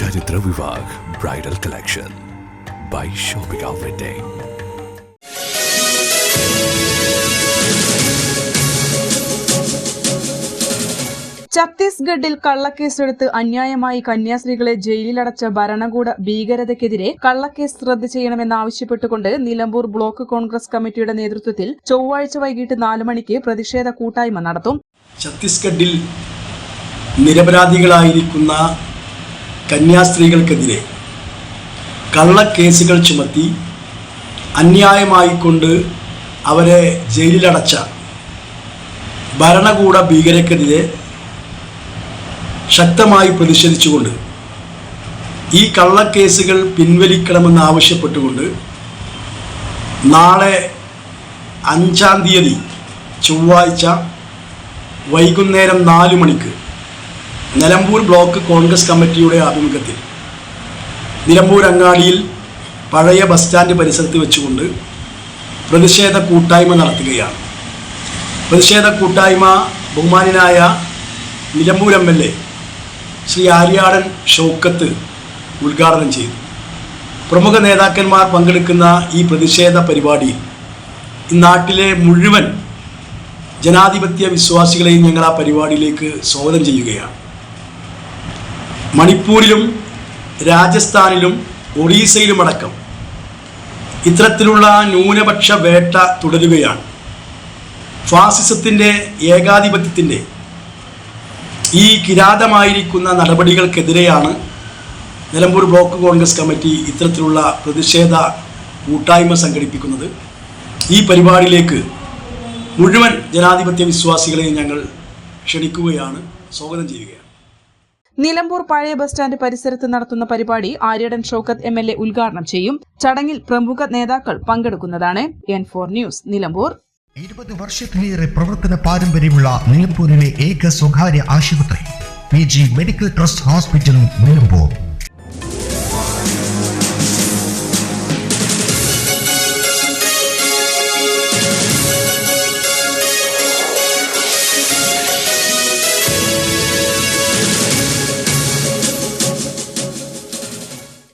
bridal collection by shopping. ഛത്തീസ്ഗഡിൽ കള്ളക്കേസെടുത്ത് അന്യായമായി കന്യാസ്ത്രീകളെ ജയിലിലടച്ച ഭരണകൂട ഭീകരതയ്ക്കെതിരെ കള്ളക്കേസ് റദ്ദ് ചെയ്യണമെന്നാവശ്യപ്പെട്ടുകൊണ്ട് നിലമ്പൂർ ബ്ലോക്ക് കോൺഗ്രസ് കമ്മിറ്റിയുടെ നേതൃത്വത്തിൽ ചൊവ്വാഴ്ച വൈകിട്ട് നാലു മണിക്ക് പ്രതിഷേധ കൂട്ടായ്മ നടത്തും ഛത്തീസ്ഗഡിൽ നിരപരാധികളായിരിക്കുന്ന കന്യാസ്ത്രീകൾക്കെതിരെ കള്ളക്കേസുകൾ ചുമത്തി അന്യായമായിക്കൊണ്ട് അവരെ ജയിലിലടച്ച ഭരണകൂട ഭീകരക്കെതിരെ ശക്തമായി പ്രതിഷേധിച്ചുകൊണ്ട് ഈ കള്ളക്കേസുകൾ പിൻവലിക്കണമെന്ന് ആവശ്യപ്പെട്ടുകൊണ്ട് നാളെ അഞ്ചാം തീയതി ചൊവ്വാഴ്ച വൈകുന്നേരം നാല് മണിക്ക് നിലമ്പൂർ ബ്ലോക്ക് കോൺഗ്രസ് കമ്മിറ്റിയുടെ ആഭിമുഖ്യത്തിൽ നിലമ്പൂർ അങ്ങാടിയിൽ പഴയ ബസ് സ്റ്റാൻഡ് പരിസരത്ത് വെച്ചുകൊണ്ട് പ്രതിഷേധ കൂട്ടായ്മ നടത്തുകയാണ്. പ്രതിഷേധ കൂട്ടായ്മ ബഹുമാനായ Nilambur M L A Shri Aryadan Shoukath ഉദ്ഘാടനം ചെയ്തു. പ്രമുഖ നേതാക്കന്മാർ പങ്കെടുക്കുന്ന ഈ പ്രതിഷേധ പരിപാടിയിൽ നാട്ടിലെ മുഴുവൻ ജനാധിപത്യ വിശ്വാസികളെയും ഞങ്ങൾ ആ പരിപാടിയിലേക്ക് സ്വാഗതം ചെയ്യുകയാണ്. മണിപ്പൂരിലും രാജസ്ഥാനിലും ഒറീസയിലുമടക്കം ഇത്തരത്തിലുള്ള ന്യൂനപക്ഷ വേട്ട തുടരുകയാണ്. ഫാസിസത്തിന്റെ ഏകാധിപത്യത്തിന്റെ ഈ കിരാതമായിരിക്കുന്ന നടപടികൾക്കെതിരെയാണ് നിലമ്പൂർ ബ്ലോക്ക് കോൺഗ്രസ് കമ്മിറ്റി ഇത്തരത്തിലുള്ള പ്രതിഷേധ കൂട്ടായ്മ സംഘടിപ്പിക്കുന്നത്. ഈ പരിപാടിയിലേക്ക് മുഴുവൻ ജനാധിപത്യ വിശ്വാസികളെയും ഞങ്ങൾ ക്ഷണിക്കുകയാണ്. സ്വാഗതം ചെയ്യുകയാണ് നിലമ്പൂർ പഴയ ബസ് സ്റ്റാൻഡ് പരിസരത്ത് നടത്തുന്ന പരിപാടി Aryadan Shoukath M L A ഉദ്ഘാടനം ചെയ്യും. ചടങ്ങിൽ പ്രമുഖ നേതാക്കൾ പങ്കെടുക്കുന്നതാണ് എൻ ഫോർ ന്യൂസ് നിലമ്പൂർ. ഇരുപത് വർഷത്തിലേറെ പ്രവർത്തന പാരമ്പര്യമുള്ള നിലമ്പൂരിലെ ഏക സ്വകാര്യ ആശുപത്രി P G medical trust hospital Nilambur.